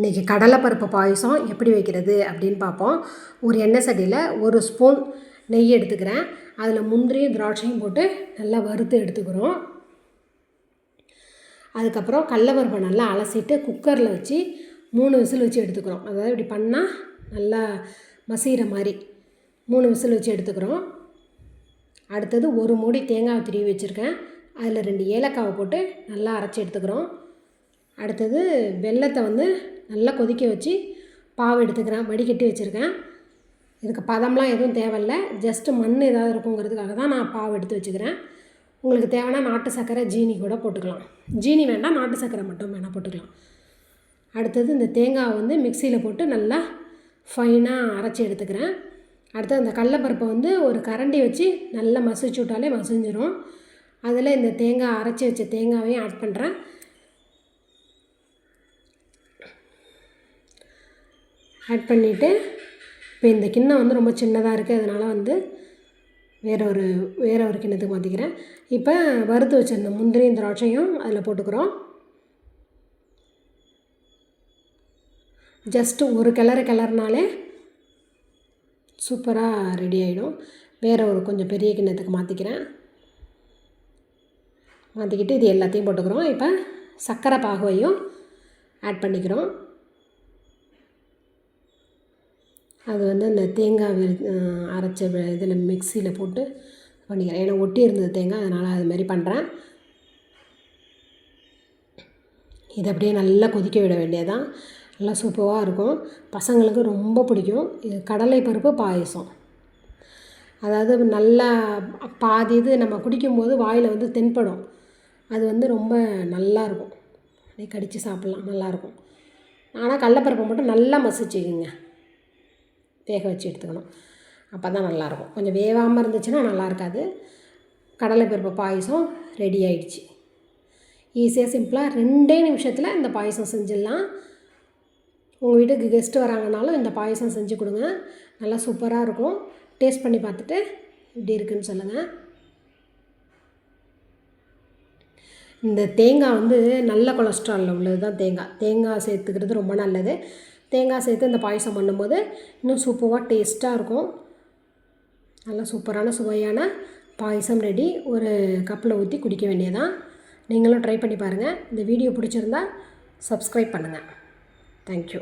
இன்றைக்கி கடலைப்பருப்பு பாயசம் எப்படி வைக்கிறது அப்படின்னு பார்ப்போம். ஒரு எண்ணெய் சட்டியில் ஒரு ஸ்பூன் நெய் எடுத்துக்கிறேன். அதில் முந்திரியும் திராட்சையும் போட்டு நல்லா வறுத்து எடுத்துக்கிறோம். அதுக்கப்புறம் கடலப்பருப்பை நல்லா அலசிட்டு குக்கரில் வச்சு மூணு விசில் வச்சு எடுத்துக்கிறோம். அதாவது இப்படி பண்ணால் நல்லா மசிகிற மாதிரி மூணு விசில் வச்சு எடுத்துக்கிறோம். அடுத்தது ஒரு மூடி தேங்காய் திருவி வச்சுருக்கேன். அதில் ரெண்டு ஏலக்காவை போட்டு நல்லா அரைச்சி எடுத்துக்கிறோம். அடுத்தது வெல்லத்தை வந்து நல்லா கொதிக்க வச்சு பாவு எடுத்துக்கிறேன் வடிகட்டி வச்சுருக்கேன். இதுக்கு பதம்லாம் எதுவும் தேவையில்ல. ஜஸ்ட்டு மண் ஏதாவது இருக்குங்கிறதுக்காக தான் நான் பாவு எடுத்து வச்சுக்கிறேன். உங்களுக்கு தேவைன்னா நாட்டு சர்க்கரை ஜீனி கூட போட்டுக்கலாம். ஜீனி வேண்டாம் நாட்டு சர்க்கரை மட்டும் வேணால் போட்டுக்கலாம். அடுத்தது இந்த தேங்காவை வந்து மிக்சியில் போட்டு நல்லா ஃபைனாக அரைச்சி எடுத்துக்கிறேன். அடுத்தது அந்த கடலப்பருப்பை வந்து ஒரு கரண்டி வச்சு நல்லா மசிச்சு விட்டாலே மசிஞ்சிரும். அதில் இந்த தேங்காய் அரைச்சி வச்ச தேங்காவையும் ஆட் பண்ணுறேன் ஆட் பண்ணிவிட்டு இப்போ இந்த கிண்ணம் வந்து ரொம்ப சின்னதாக இருக்குது அதனால் வந்து வேற ஒரு வேற ஒரு கிண்ணத்துக்கு மாற்றிக்கிறேன் இப்போ வறுத்து வச்சிருந்த முந்திரியும் திராட்சையும் அதில் போட்டுக்கிறோம். ஜஸ்ட்டு ஒரு கிளறு கிளறுனாலே சூப்பராக ரெடி ஆகிடும் வேறு ஒரு கொஞ்சம் பெரிய கிண்ணத்துக்கு மாற்றிக்கிறேன் மாற்றிக்கிட்டு இது எல்லாத்தையும் போட்டுக்கிறோம். இப்போ சர்க்கரை பாகுவையும் ஆட் பண்ணிக்கிறோம். அது வந்து அந்த தேங்காய் அரைச்ச இதில் மிக்சியில் போட்டு பண்ணிக்கிறேன். ஏன்னா ஒட்டி இருந்தது தேங்காய் அதனால் அது மாதிரி பண்ணுறேன் இதை அப்படியே நல்லா கொதிக்க விட வேண்டியதான் நல்லா சூப்பராக இருக்கும். பசங்களுக்கு ரொம்ப பிடிக்கும். இது கடலை பருப்பு பாயசம். அதாவது நல்லா பாதி இது நம்ம குடிக்கும்போது வாயில் வந்து தென்படும். அது வந்து ரொம்ப நல்லாயிருக்கும் அப்படியே கடித்து சாப்பிட்லாம். நல்லாயிருக்கும் ஆனால் கடலப்பருப்பை மட்டும் நல்லா மசிச்சுக்குங்க. வேக வச்சு எடுத்துக்கணும். அப்போ தான் நல்லாயிருக்கும். கொஞ்சம் வேகாமல் இருந்துச்சுன்னா நல்லா இருக்காது கடலைப்பருப்பு பாயசம் ரெடி ஆயிடுச்சு. ஈஸியாக சிம்பிளாக ரெண்டே நிமிஷத்தில் இந்த பாயசம் செஞ்சிடலாம். உங்கள் வீட்டுக்கு கெஸ்ட்டு வராங்கனாலும் இந்த பாயசம் செஞ்சு கொடுங்க. நல்லா சூப்பராக இருக்கும். டேஸ்ட் பண்ணி பார்த்துட்டு இப்படி இருக்குன்னு சொல்லுங்கள் இந்த தேங்காய் வந்து நல்ல கொலஸ்ட்ராலில் உள்ளது தான் தேங்காய். தேங்காய் சேர்த்துக்கிறது ரொம்ப நல்லது. தேங்காய் சேர்த்து இந்த பாயசம் பண்ணும்போது இன்னும் சூப்பராக டேஸ்ட்டாக இருக்கும். நல்லா சூப்பரான சுவையான பாயசம் ரெடி. ஒரு கப்பில் ஊற்றி குடிக்க வேண்டியதான் நீங்களும் ட்ரை பண்ணி பாருங்கள் இந்த வீடியோ பிடிச்சிருந்தா சப்ஸ்கிரைப் பண்ணுங்கள் தேங்க்யூ